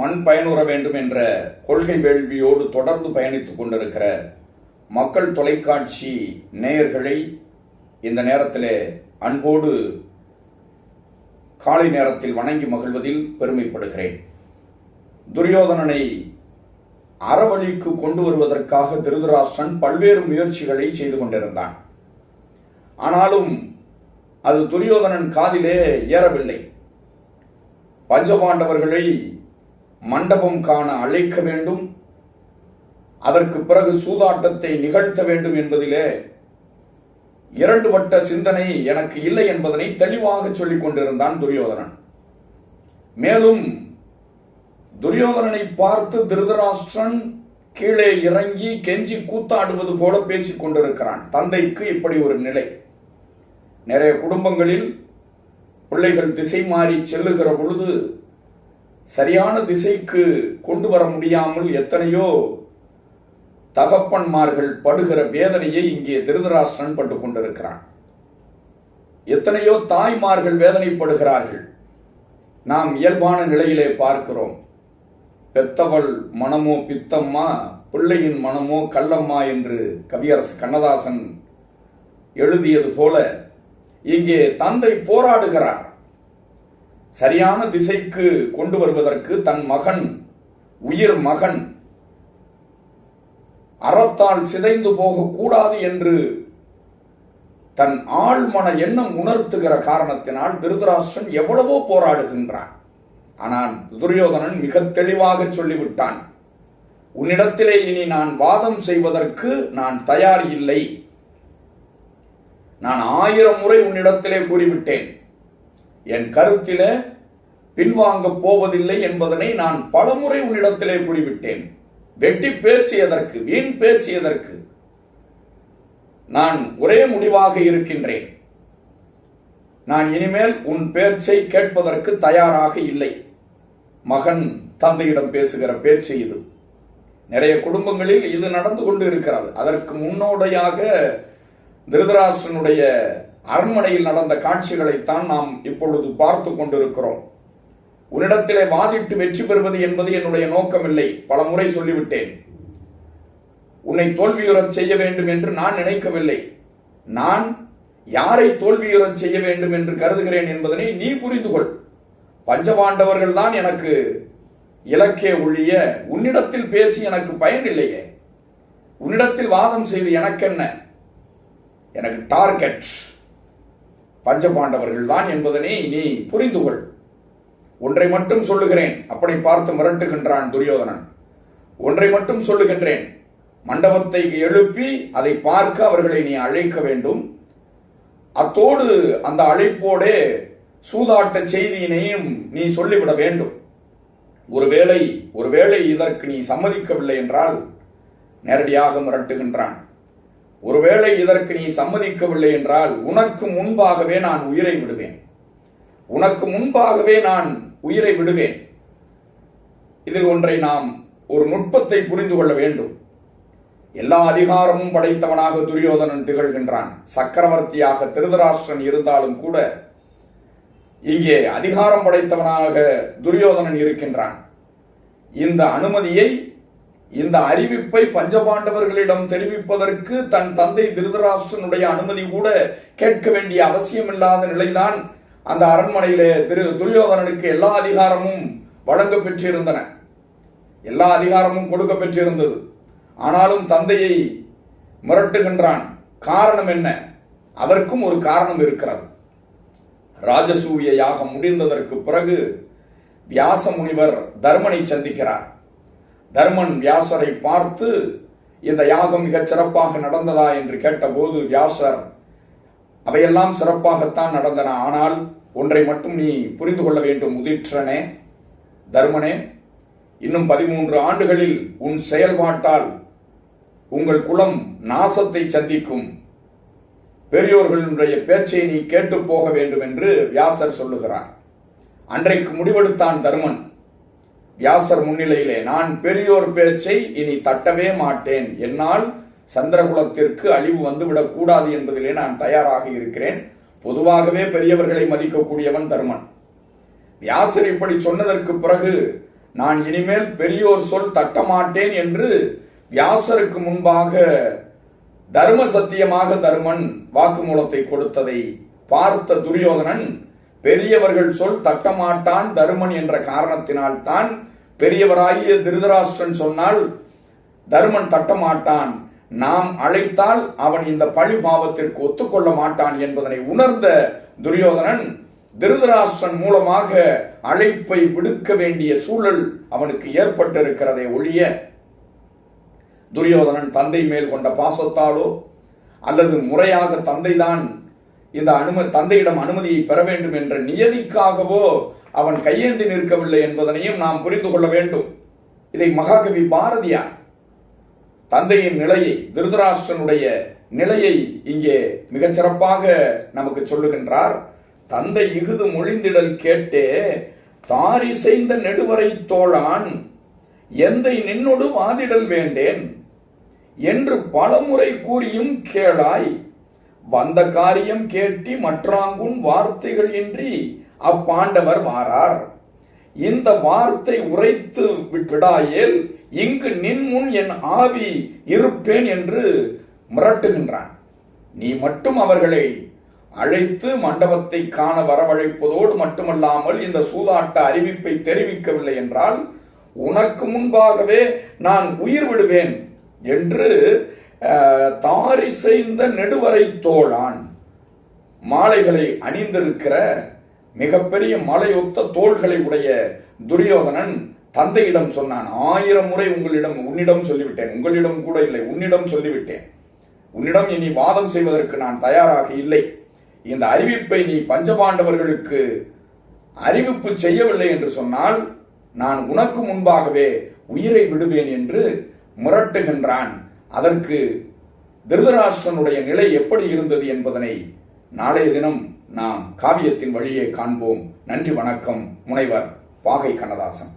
மண் பயனுற வேண்டும் என்ற கொள்கை வேள்வியோடு தொடர்ந்து பயணித்துக் கொண்டிருக்கிற மக்கள் தொலைக்காட்சி நேயர்களை இந்த நேரத்திலே அன்போடு காலை நேரத்தில் வணங்கி மகிழ்வதில் பெருமைப்படுகிறேன். துரியோதனனை அறவழிக்கு கொண்டு வருவதற்காக திருதராஷ்டிரன் பல்வேறு முயற்சிகளை செய்து கொண்டிருந்தான். ஆனாலும் அது துரியோதனன் காதிலே ஏறவில்லை. பஞ்சபாண்டவர்களை மண்டபம் காண அழைக்க வேண்டும். அதற்கு பிறகு சூதாட்டத்தை நிகழ்த்த வேண்டும் என்பதிலே இரண்டு வட்ட சிந்தனை எனக்கு இல்லை என்பதனை தெளிவாக சொல்லிக் கொண்டிருந்தான் துரியோதனன். மேலும் துரியோதனனை பார்த்து திருதராஷ்டிரன் கீழே இறங்கி கெஞ்சி கூத்தாடுவது போல பேசிக் கொண்டிருக்கிறான். தந்தைக்கு இப்படி ஒரு நிலை. நிறைய குடும்பங்களில் பிள்ளைகள் திசை மாறி செல்லுகிற பொழுது சரியான திசைக்கு கொண்டு வர முடியாமல் எத்தனையோ தகப்பன்மார்கள் படுகிற வேதனையை இங்கே திருதராஷ்டிரன் பட்டுக் கொண்டிருக்கிறான். எத்தனையோ தாய்மார்கள் வேதனைப்படுகிறார்கள். நாம் இயல்பான நிலையிலே பார்க்கிறோம். பெத்தவள் மனமோ பித்தம்மா பிள்ளையின் மனமோ கள்ளம்மா என்று கவியரசு கண்ணதாசன் எழுதியது போல இங்கே தந்தை போராடுகிறார். சரியான திசைக்கு கொண்டு வருவதற்கு தன் மகன் உயிர் மகன் அறத்தால் சிதைந்து போகக்கூடாது என்று தன் ஆழ்மன எண்ணம் உணர்த்துகிற காரணத்தினால் திருதராஷ்டிரன் எவ்வளவோ போராடுகின்றான். ஆனால் துரியோதனன் மிக தெளிவாக சொல்லிவிட்டான் உன்னிடத்திலே இனி நான் வாதம் செய்வதற்கு நான் தயார் இல்லை. நான் ஆயிரம் முறை உன்னிடத்திலே கூறிவிட்டேன். என் கருத்தில பின்வாங்கப் போவதில்லை என்பதனை நான் பலமுறை உன்னிடத்திலே கூறிவிட்டேன். வெட்டி பேச்சு எதற்கு வீண் பேச்சு எதற்கு நான் ஒரே முடிவாக இருக்கின்றேன். நான் இனிமேல் உன் பேச்சை கேட்பதற்கு தயாராக இல்லை. மகன் தந்தையிடம் பேசுகிற பேச்சு இது. நிறைய குடும்பங்களில் இது நடந்து கொண்டு இருக்கிறது அதற்கு முன்னோடையாக திருதராசனுடைய அரண்மனையில் நடந்த காட்சிகளைத்தான் நாம் இப்பொழுது பார்த்து கொண்டிருக்கிறோம். உன்னிடத்திலே வாதிட்டு வெற்றி பெறுவது என்பது என்னுடைய நோக்கமில்லை பல முறை சொல்லிவிட்டேன். உன்னை தோல்வியுறச் செய்ய வேண்டும் என்று நான் நினைக்கவில்லை. நான் யாரை தோல்வியுறச் செய்ய வேண்டும் என்று கருதுகிறேன் என்பதனை நீ புரிந்து கொள் பஞ்சபாண்டவர்கள் தான் எனக்கு இலக்கே ஒழிய உன்னிடத்தில் பேசி எனக்கு பயன் இல்லையே. உன்னிடத்தில் வாதம் செய்து எனக்கென்ன? எனக்கு டார்கெட். பஞ்சபாண்டவர்கள் தான் என்பதனை நீ புரிந்து கொள் ஒன்றை மட்டும் சொல்லுகிறேன் அப்படி பார்த்து மிரட்டுகின்றான் துரியோதனன். ஒன்றை மட்டும் சொல்லுகின்றேன் மண்டபத்தை எழுப்பி அதை பார்க்க அவர்களை நீ அழைக்க வேண்டும். அத்தோடு அந்த அழைப்போடே சூதாட்ட செய்தியினையும் நீ சொல்லிவிட வேண்டும். ஒருவேளை ஒருவேளை இதற்கு நீ சம்மதிக்கவில்லை என்றால் நேரடியாக மிரட்டுகின்றான். ஒருவேளை இதற்கு நீ சம்மதிக்கவில்லை என்றால் உனக்கு முன்பாகவே நான் உயிரை விடுவேன். உனக்கு முன்பாகவே நான் உயிரை விடுவேன். இதில் ஒன்றை நாம் ஒரு நுட்பத்தை புரிந்து கொள்ள வேண்டும். எல்லா அதிகாரமும் படைத்தவனாக துரியோதனன் திகழ்கின்றான். சக்கரவர்த்தியாக திருதராஷ்டிரன் இருந்தாலும் கூட இங்கே அதிகாரம் படைத்தவனாக துரியோதனன் இருக்கின்றான். இந்த அனுமதியை இந்த அறிவிப்பை பஞ்சபாண்டவர்களிடம் தெரிவிப்பதற்கு தன் தந்தை திருதராஷ்டிரனுடைய அனுமதி கூட கேட்க வேண்டிய அவசியமில்லாத நிலைதான் அந்த அரண்மனையிலே திரு துரியோதனனுக்கு எல்லா அதிகாரமும் வழங்க பெற்றிருந்தன. எல்லா அதிகாரமும் கொடுக்க பெற்றிருந்தது. ஆனாலும் தந்தையை மிரட்டுகின்றான். காரணம் என்ன? அதற்கும் ஒரு காரணம் இருக்கிறது. ராஜசூய யாகம் முடிந்ததற்கு பிறகு வியாச முனிவர் தர்மனை சந்திக்கிறார். தர்மன் வியாசரை பார்த்து இந்த யாகம் மிகச் சிறப்பாக நடந்ததா என்று கேட்டபோது வியாசர் அவையெல்லாம் சிறப்பாகத்தான் நடந்தன. ஆனால் ஒன்றை மட்டும் நீ புரிந்து கொள்ள வேண்டும் முதிற்றனே தர்மனே இன்னும் பதிமூன்று ஆண்டுகளில் உன் செயல்பாட்டால் உங்கள் குலம் நாசத்தை சந்திக்கும். பெரியோர்களுடைய பேச்சை நீ கேட்டு போக வேண்டும் என்று வியாசர் சொல்லுகிறார். அன்றைக்கு முடிவெடுத்தான் தர்மன். வியாசர் முன்னிலையிலே நான் பெரியோர் பேச்சை இனி தட்டவே மாட்டேன். என்னால் சந்திரகுலத்திற்கு அழிவு வந்துவிடக் கூடாது என்பதிலே நான் தயாராக இருக்கிறேன். பொதுவாகவே பெரியவர்களை மதிக்கக்கூடியவன் தர்மன். வியாசர் இப்படி சொன்னதற்கு பிறகு நான் இனிமேல் பெரியோர் சொல் தட்டமாட்டேன் என்று வியாசருக்கு முன்பாக தர்ம சத்தியமாக தருமன் வாக்குமூலத்தை கொடுத்ததை பார்த்த துரியோதனன் பெரியவர்கள் சொல் தட்டமாட்டான் தருமன் என்ற காரணத்தினால் தான் பெரியவராகிய திருதராஷ்டிரன் சொன்னால் தருமன் தட்டமாட்டான். நாம் அழைத்தால் அவன் இந்த பழி பாவத்திற்கு ஒத்துக்கொள்ள மாட்டான் என்பதனை உணர்ந்த துரியோதனன் திருதராஷ்டிரன் மூலமாக அழைப்பை விடுக்க வேண்டிய சூழல் அவனுக்கு ஏற்பட்டிருக்கிறதை ஒழிய துரியோதனன் தந்தை மேல் கொண்ட பாசத்தாலோ அல்லது முறையாக தந்தைதான் இந்த அனுமதி தந்தையிடம் அனுமதியை பெற வேண்டும் என்ற நியதிக்காகவோ அவன் கையேந்தி நிற்கவில்லை என்பதனையும் நாம் புரிந்து கொள்ள வேண்டும். இதை மகாகவி பாரதியார் தந்தையின் நிலையை திருதராஷ்டனுடைய நிலையை இங்கே மிகச் சிறப்பாக நமக்கு சொல்லுகின்றார். தந்தை இகுது மொழிந்திடல் கேட்டே தாரி செய்த நெடுவரை தோழான் எந்தை நின்னொடு வாதிடல் வேண்டேன் என்று பலமுறை கூறியும் கேளாய் வந்த காரியம் கேட்டி மற்றாங்குன் வார்த்தைகள் இன்றி அப்பாண்டவர் வாரார். இந்த வார்த்தை உரைத்து விடாயேல் இங்கு நின் முன் என் ஆவி இருப்பேன் என்று மிரட்டுகின்றான். நீ மட்டும் அவர்களை அழைத்து மண்டபத்தை காண வரவழைப்பதோடு மட்டுமல்லாமல் இந்த சூதாட்ட அறிவிப்பை தெரிவிக்கவில்லை என்றால் உனக்கு முன்பாகவே நான் உயிர் விடுவேன் என்று தாரி செய்த நெடுவரை தோளான் மாலைகளை அணிந்திருக்கிற மிகப்பெரிய மலையொத்த தோள்களை உடைய துரியோதனன் தந்தையிடம் சொன்னான் ஆயிரம் முறை உங்களிடம் உன்னிடம் சொல்லிவிட்டேன். உங்களிடம் கூட இல்லை உன்னிடம் சொல்லிவிட்டேன். உன்னிடம் இனி வாதம் செய்வதற்கு நான் தயாராக இல்லை. இந்த அறிவிப்பை நீ பஞ்சபாண்டவர்களுக்கு அறிவிப்பு செய்யவில்லை என்று சொன்னால் நான் உனக்கு முன்பாகவே உயிரை விடுவேன் என்று முரட்டுகின்றான். அதற்கு திருதராஷ்டிரனுடைய நிலை எப்படி இருந்தது என்பதனை நாளைய தினம் நாம் காவியத்தின் வழியே காண்போம். நன்றி வணக்கம். முனைவர் பாகை கண்ணதாசன்.